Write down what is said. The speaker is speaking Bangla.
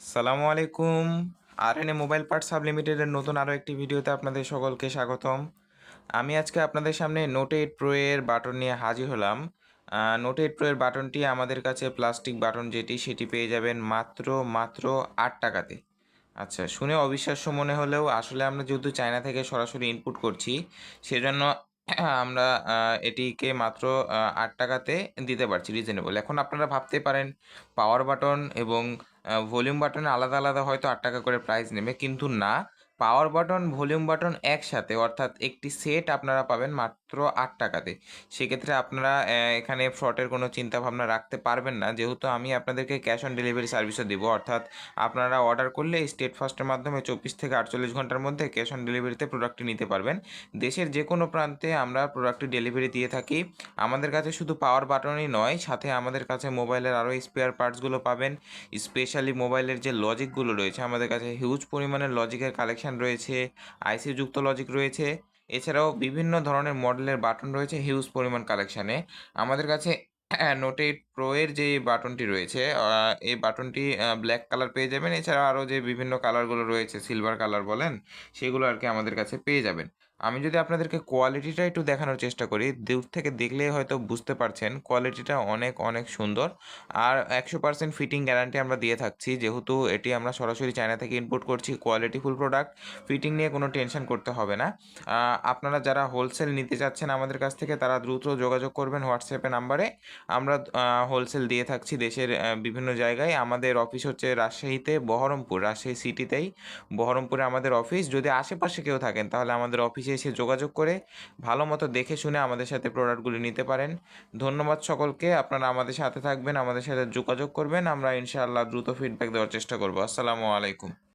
সালামু আলাইকুম। R N A mobile parts sub লিমিটেডের নতুন আরও একটি ভিডিওতে আপনাদের সকলকে স্বাগতম। আমি আজকে আপনাদের সামনে নোট এইট প্রো এর বাটন নিয়ে হাজির হলাম। নোট এইট প্রো এর বাটনটি আমাদের কাছে প্লাস্টিক বাটন যেটি, সেটি পেয়ে যাবেন মাত্র মাত্র আট টাকাতে। আচ্ছা শুনে অবিশ্বাস্য মনে হলেও আসলে আমরা যেহেতু চায়না থেকে সরাসরি ইনপুট করছি, সেজন্য আমরা আহ, এটিকে মাত্র আট টাকাতে দিতে পারছি রিজনেবল এখন আপনারা ভাবতে পারেন পাওয়ার বাটন এবং ভলিউম বাটন আলাদা আলাদা হয়তো আট টাকা করে প্রাইস নেবে কিন্তু না। পাওয়ার বাটন ভলিউম বাটন একসাথে অর্থাৎ একটি সেট আপনারা পাবেন মাত্র আট টাকাতে। সেক্ষেত্রে আপনারা এখানে ফ্রডের কোনো চিন্তা ভাবনা রাখতে পারবেন না। যেহেতু আমি আপনাদেরকে ক্যাশ অন ডেলিভারি সার্ভিসও দেবো, অর্থাৎ আপনারা অর্ডার করলে স্টেট ফাস্টের মাধ্যমে চব্বিশ থেকে আটচল্লিশ ঘণ্টার মধ্যে ক্যাশ অন ডেলিভারিতে প্রোডাক্টটি নিতে পারবেন। দেশের যে কোনো প্রান্তে আমরা প্রোডাক্টটি ডেলিভারি দিয়ে থাকি। আমাদের কাছে শুধু পাওয়ার বাটনই নয়, সাথে আমাদের কাছে মোবাইলের আরও স্পেয়ার পার্টসগুলো পাবেন। স্পেশালি মোবাইলের যে লজিকগুলো রয়েছে, আমাদের কাছে হিউজ পরিমাণের লজিকের কালেকশন রয়েছে আইসি যুক্ত লজিক রয়েছে। এছাড়াও বিভিন্ন ধরনের মডেলের বাটন রয়েছে হিউজ পরিমাণ কালেকশানে আমাদের কাছে নোট এইট প্রো এর যে বাটনটি রয়েছে এই বাটনটি ব্ল্যাক কালার পেয়ে যাবেন। এছাড়া আরও যে বিভিন্ন কালারগুলো রয়েছে সিলভার কালার বলেন, সেগুলো আর কি আমাদের কাছে পেয়ে যাবেন। আমি যদি আপনাদেরকে কোয়ালিটিটা একটু দেখানোর চেষ্টা করি, দূর থেকে দেখলে হয়তো বুঝতে পারছেন কোয়ালিটিটা অনেক অনেক সুন্দর। আর একশো পার্সেন্ট ফিটিং গ্যারান্টি আমরা দিয়ে থাকছি, যেহেতু এটি আমরা সরাসরি চায়না থেকে ইনপুট করছি কোয়ালিটিফুল প্রোডাক্ট ফিটিং নিয়ে কোনো টেনশন করতে হবে না। আপনারা যারা হোলসেল নিতে চাচ্ছেন আমাদের কাছ থেকে, তারা দ্রুত যোগাযোগ করবেন হোয়াটসঅ্যাপে নাম্বারে আমরা হোলসেল দিয়ে থাকছি দেশের বিভিন্ন জায়গায়। আমাদের অফিস হচ্ছে রাজশাহীতে বহরমপুর, রাজশাহী সিটিতেই বহরমপুরে আমাদের অফিস যদি আশেপাশে কেউ থাকেন, তাহলে আমাদের অফিসে এসে যোগাযোগ করে ভালো মতো দেখে শুনে আমাদের সাথে প্রোডাক্টগুলি নিতে পারেন। ধন্যবাদ সকলকে। আপনারা আমাদের সাথে থাকবেন, আমাদের সাথে যোগাযোগ করবেন। আমরা ইনশাআল্লাহ দ্রুত ফিডব্যাক দেওয়ার চেষ্টা করব। আসসালামু আলাইকুম।